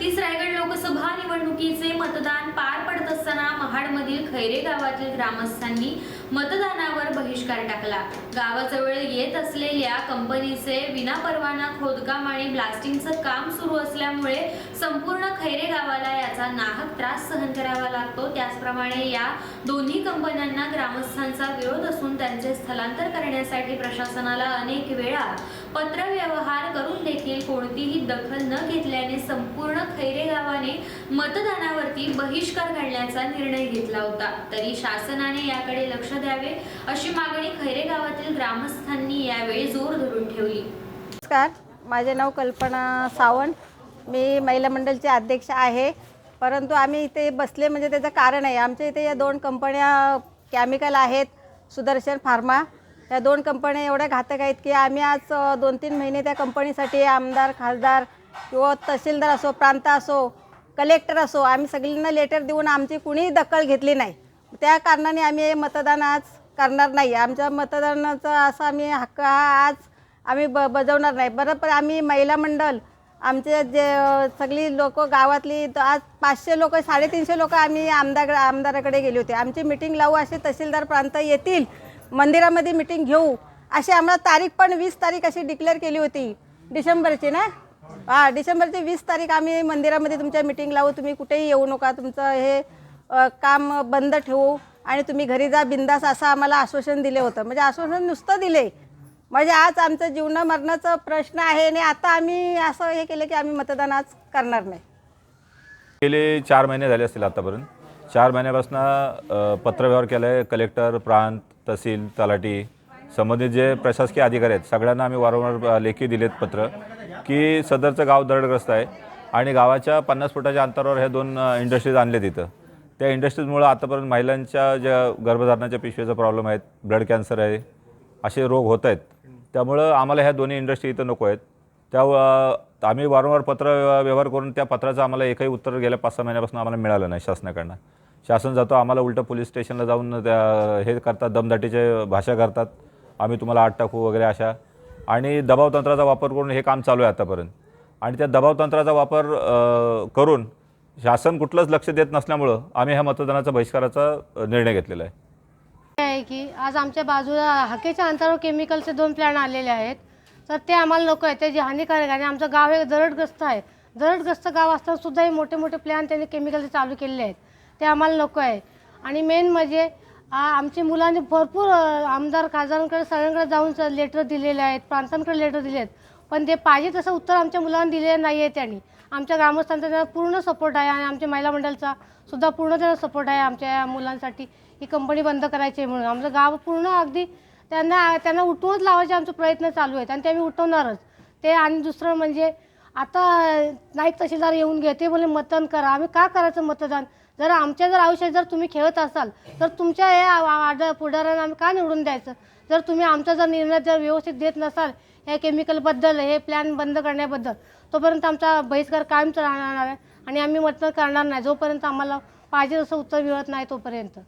तीस रायगड लोकसभा निवडणुकीचे मतदान पार पडत असताना महाडमधील खैरे गावातील ग्रामस्थांनी मतदानावर बहिष्कार टाकला. गावाजवळ येत असलेल्या कंपनीचे विनापरवाना खोदकाम आणि ब्लास्टिंगचं काम सुरू असल्यामुळे संपूर्ण खैरे गावाला याचा नाहक त्रास सहन करावा लागतो. त्याचप्रमाणे या दोन्ही कंपन्यांना ग्रामस्थांचा विरोध असून त्यांचे स्थलांतर करण्यासाठी प्रशासनाला अनेक वेळा पत्रव्यवहार करून देखील कोणतीही दखल न घेतल्याने संपूर्ण खैरे गावाने मतदानावरती बहिष्कार घालण्याचा निर्णय घेतला होता. तरी शासनाने याकडे लक्ष द्यावे अशी मागणी खैरे गावातील ग्रामस्थांनी यावेळी जोर धरून ठेवली. नमस्कार माझे नाव कल्पना सावंत. मी महिला मंडळचे अध्यक्ष आहे. परंतु आम्ही इथे बसले म्हणजे त्याचं कारण आहे. आमच्या इथे या दोन कंपन्या केमिकल आहेत सुदर्शन फार्मा. या दोन कंपन्या एवढ्या घातक आहेत की आम्ही आज दोन तीन महिने त्या कंपनीसाठी आमदार खासदार किंवा तहसीलदार असो प्रांत असो कलेक्टर असो आम्ही सगळ्यांना लेटर देऊन आमची कुणीही दखल घेतली नाही. त्या कारणाने आम्ही हे मतदान आज करणार नाही. आमच्या मतदानाचा असा आम्ही हक्क हा आज आम्ही ब बजावणार नाही. बरं पण आम्ही महिला मंडळ आमचे जे सगळी लोक गावातली आज पाचशे लोक साडेतीनशे लोक आम्ही आमदार आमदाराकडे गेले होते. आमची मिटिंग लावू असे तहसीलदार प्रांत येतील मंदिरामध्ये मिटिंग घेऊ अशी आम्हाला तारीख पण वीस तारीख अशी डिक्लेअर केली होती. डिसेंबरची ना? हां डिसेंबरची वीस तारीख आम्ही मंदिरामध्ये तुमच्या मिटिंग लावू. तुम्ही कुठेही येऊ नका. तुमचं हे अ, काम बंद ठेवू. आणि तुम्ही घरी जा बिंदास असं आम्हाला आश्वासन दिले होतं. म्हणजे आश्वासन नुसतं दिले. म्हणजे आज आमचं जीवन मरणाचा प्रश्न आहे आणि आता आम्ही असं हे केलं की आम्ही मतदान आज करणार नाही. गेले चार महिने झाले असतील आतापर्यंत. चार महिन्यापासून पत्रव्यवहार केला आहे कलेक्टर प्रांत तहसील तलाठी संबंधित जे प्रशासकीय अधिकारी आहेत सगळ्यांना आम्ही वारंवार अ, लेखी दिलेत पत्र. की सदरचं गाव दरडग्रस्त आहे आणि गावाच्या पन्नास फुटाच्या अंतरावर हे दोन इंडस्ट्रीज आणले तिथं त्या इंडस्ट्रीजमुळं आतापर्यंत महिलांच्या ज्या गर्भधारणाच्या पिशवीचा प्रॉब्लेम आहेत ब्लड कॅन्सर आहे असे रोग होत आहेत. त्यामुळं आम्हाला ह्या दोन्ही इंडस्ट्री इथं नको आहेत. त्या आम्ही वारंवार पत्र व्यवहार करून त्या पत्राचं आम्हाला एकही उत्तर गेल्या पाच सहा महिन्यापासून आम्हाला मिळालं नाही शासनाकडनं. शासन जातो आम्हाला उलटं पोलीस स्टेशनला जाऊन त्या हे करतात दमदाटीचे भाषा करतात. आम्ही तुम्हाला आठ टाकू वगैरे अशा आणि दबावतंत्राचा वापर करून हे काम चालू आहे आतापर्यंत. आणि त्या दबावतंत्राचा वापर करून शासन कुठलंच लक्ष देत नसल्यामुळं आम्ही ह्या मतदानाचा बहिष्काराचा निर्णय घेतलेला आहे. आहे की आज आमच्या बाजूला हाकेच्या अंतरावर केमिकलचे दोन प्लॅन आलेले आहेत. तर ते आम्हाला नको आहे ते जे हानिकारक आहे आणि आमचं गाव हे दरडग्रस्त आहे. दरडग्रस्त गाव असताना सुद्धा हे मोठे मोठे प्लॅन त्यांनी केमिकलचे चालू केलेले आहेत. ते आम्हाला नको आहे. आणि मेन म्हणजे आ, आमच्या मुलांनी भरपूर अ, आमदार खासदारांकडे सगळ्यांकडे जाऊन लेटर दिलेले आहेत प्रांतांकडे लेटर दिले आहेत पण ते पाहिजे तसं उत्तर आमच्या मुलांना दिलेलं नाही आहे त्यांनी. आमच्या ग्रामस्थांचा त्यांना पूर्ण सपोर्ट आहे आणि आमच्या महिला मंडळचा सुद्धा पूर्ण त्यांना सपोर्ट आहे आमच्या या मुलांसाठी. ही कंपनी बंद करायची आहे म्हणून. आमचं गाव पूर्ण अगदी त्यांना त्यांना उठवूनच लावायचे आमचे प्रयत्न चालू आहेत आणि ते आम्ही उठवणारच. ते आणि दुसरं म्हणजे आता नाईक तहसीलदार येऊन घेते बोले मतदान करा. आम्ही का करायचं मतदान? जर आमच्या जर आयुष्यात जर तुम्ही खेळत असाल तर तुमच्या या पुढाऱ्यांना आम्ही का निवडून द्यायचं? जर तुम्ही आमचा जर निर्णय जर व्यवस्थित देत नसाल या केमिकलबद्दल हे प्लॅन बंद करण्याबद्दल तोपर्यंत आमचा बहिष्कार कायमच राहणार आहे आणि आम्ही मतदान करणार नाही जोपर्यंत आम्हाला पाहिजे तसं उत्तर मिळत नाही तोपर्यंत.